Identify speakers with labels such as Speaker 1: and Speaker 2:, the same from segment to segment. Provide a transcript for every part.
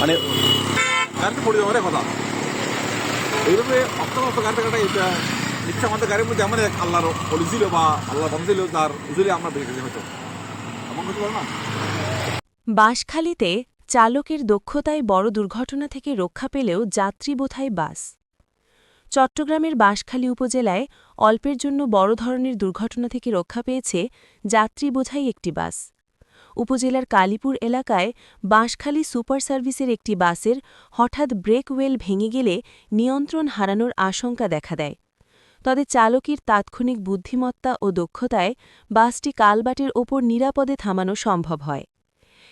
Speaker 1: মানে গাড়িতে পড়ে যাওয়ার কথা। এইভাবে অক্টোবর গাড়িতে কাটা এটা ইচ্ছা আমাদের গাড়ির মধ্যে এমন এক আল্লাহর অলি ছিল বা আল্লাহ বন্ধ ছিল তার উজুরে আমরা বেঁচে গেছি হয়তো। এমন কিছু বলে না?
Speaker 2: বাঁশখালীতে চালকের দক্ষতায় বড় দুর্ঘটনা থেকে রক্ষা পেলেও যাত্রী বোথায় বাস। চট্টগ্রামের বাঁশখালী উপজেলায় অল্পের জন্য বড় ধরনের দুর্ঘটনা থেকে রক্ষা পেয়েছে যাত্রী বোঝাই একটি বাস। উপজেলার কালীপুর এলাকায় বাঁশখালী সুপার সার্ভিসের একটি বাসের হঠাৎ ব্রেক ওয়েল ভেঙে গেলে নিয়ন্ত্রণ হারানোর আশঙ্কা দেখা দেয়। তবে চালকের তাৎক্ষণিক বুদ্ধিমত্তা ও দক্ষতায় বাসটি কালবাটের ওপর নিরাপদে থামানো সম্ভব হয়।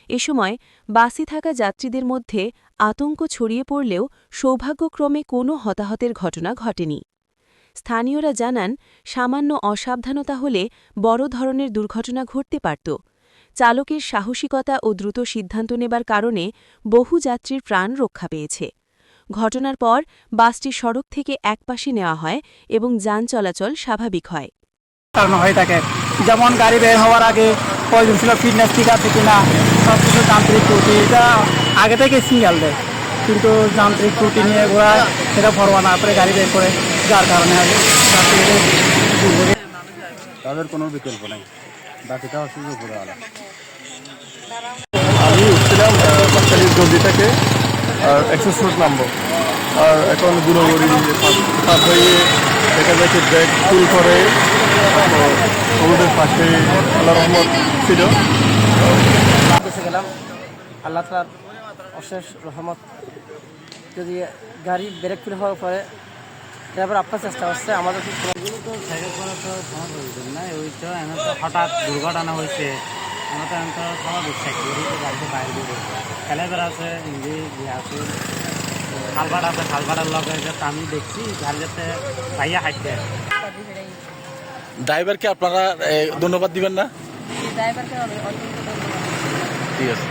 Speaker 2: এ সময় বাসে থাকা যাত্রীদের মধ্যে আতঙ্ক ছড়িয়ে পড়লেও সৌভাগ্যক্রমে কোনো হতাহতের ঘটনা ঘটেনি। স্থানীয়রা জানান, সামান্য অসাবধানতা হলে বড় ধরনের দুর্ঘটনা ঘটতে পারত। চালকের সাহসিকতা ও দ্রুত সিদ্ধান্ত নেবার কারণে বহু যাত্রীর প্রাণ রক্ষা পেয়েছে। ঘটনার পর বাসটি সড়ক থেকে একপাশে নেওয়া হয় এবং যান চলাচল স্বাভাবিক হয়।
Speaker 3: কারণ হয়ে থাকে যেমন গাড়ি বের হওয়ার আগে প্রয়োজন ছিল ফিটনেস ঠিক আছে কিনা সব কিছু যান্ত্রিক ত্রুটি এটা আগে থেকে সিগন্যাল দেয়। কিন্তু যান্ত্রিক ত্রুটি নিয়ে ঘোরা সেটা পরোয়া না করে গাড়ি বের করে যার কারণে আগে
Speaker 4: তাদের কোনো বিকল্প নেই। বাকিটা অসুবিধা আলো
Speaker 5: আমি উঠছিলাম বাচ্চালির গন্ডি থেকে আর একশো ফুট নামবো আর এখন গুণগড়ি পার হয়ে দেখা যায় কি ব্যাগ ফুল করে আমাদের পাশে আল্লাহ রহমত ছিল।
Speaker 3: দেশে গেলাম। আল্লাহ তার অশেষ রহমত। যদি গাড়ি ব্রেক ফেল হওয়ার পরে ড্রাইভার আপনার চেষ্টা করছে আমাদের
Speaker 6: তো সাইকেল করা তো কোনো প্রয়োজন নাই ওই তো এমন তো হঠাৎ দুর্ঘটনা হয়েছে। আমরা তো এমন তো স্বাভাবিক গাড়িতে বাইরে দিবে খেলাধুলা আছে হিন্দি ইয়ে আছে খালবাট আছে খালবাটার লগে যাতে আমি দেখছি গাড়ি যাতে ভাইয়া হাঁটতে
Speaker 1: ড্রাইভারকে আপনারা ধন্যবাদ দিবেন না?
Speaker 7: ড্রাইভারকে
Speaker 1: ঠিক আছে।